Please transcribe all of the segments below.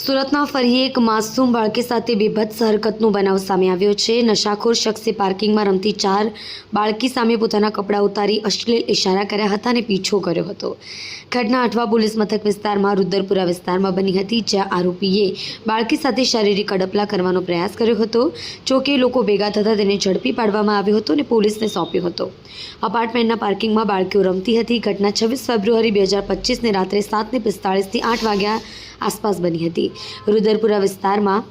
સુરતમાં ફરી એક માસૂમ બાળકી સાથે બેભત્સ હરકતનો બનાવ સામે આવ્યો છે. નશાખોર શખ્સે પાર્કિંગમાં રમતી ચાર બાળકી સામે પોતાના કપડાં ઉતારી અશ્લીલ ઇશારા કર્યા હતા અને પીછો કર્યો હતો. ઘટના અઠવા પોલીસ મથક વિસ્તારમાં, રુદ્રપુરા વિસ્તારમાં બની હતી, જ્યાં આરોપીએ બાળકી સાથે શારીરિક અડપલા કરવાનો પ્રયાસ કર્યો હતો. જોકે લોકો ભેગા થતાં તેને ઝડપી પાડવામાં આવ્યો હતો અને પોલીસને સોંપ્યો હતો. અપાર્ટમેન્ટના પાર્કિંગમાં બાળકીઓ રમતી હતી. ઘટના છવ્વીસ ફેબ્રુઆરી બે હજાર પચીસને રાત્રે સાતને પિસ્તાળીસથી આઠ વાગ્યા આસપાસ બની હતી. રુદરપુરા વિસ્તારમાં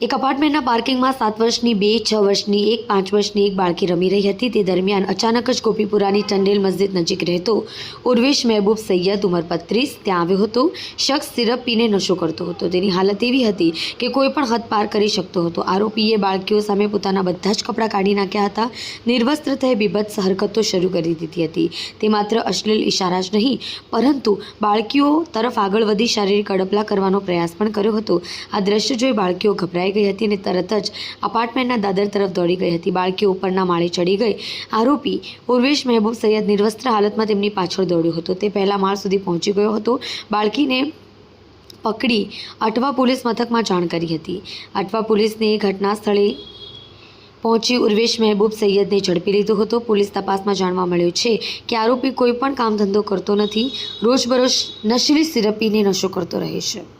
એક અપાર્ટમેન્ટના પાર્કિંગમાં સાત વર્ષની બે, છ વર્ષની એક, પાંચ વર્ષની એક બાળકી રમી રહી હતી. તે દરમિયાન અચાનક જ ગોપીપુરાની ટંડેલ મસ્જિદ નજીક રહેતો ઉર્વેશ મહેબૂબ સૈયદ ઉંમર પત્રીસ ત્યાં આવ્યો હતો. શખ્સ સિરપ પીને નશો કરતો હતો. તેની હાલત એવી હતી કે કોઈ પણ હદ પાર કરી શકતો હતો. આરોપીએ બાળકીઓ સામે પોતાના બધા જ કપડાં કાઢી નાખ્યા હતા. નિર્વસ્ત્ર થઈ બીભત્સ હરકતો શરૂ કરી દીધી હતી. તે માત્ર અશ્લીલ ઇશારા જ નહીં, પરંતુ બાળકીઓ તરફ આગળ વધી શારીરિક અડપલા કરવાનો પ્રયાસ પણ કર્યો હતો. આ દ્રશ્ય જોઈ બાળકીઓ ગભરાઈ ગઈ હતી અને તરત જ અપાર્ટમેન્ટના દાદર તરફ દોડી ગઈ હતી. બાળકી ઉપરના માળે ચડી ગઈ. આરોપી ઉર્વેશ મહેબૂબ સૈયદ નિર્વસ્ત્ર હાલતમાં તેમની પાછળ દોડ્યો હતો. તે પહેલા માળ સુધી પહોંચી ગયો હતો. બાળકીને પકડી અટવા પોલીસ મથકમાં જાણ કરી હતી. અટવા પોલીસને ઘટના સ્થળે પહોંચી ઉર્વેશ મહેબૂબ સૈયદને ઝડપી લીધો હતો. પોલીસ તપાસમાં જાણવા મળ્યું છે કે આરોપી કોઈ પણ કામ ધંધો કરતો નથી. રોજબરોજ નશીલી સિરપીને નશો કરતો રહે છે.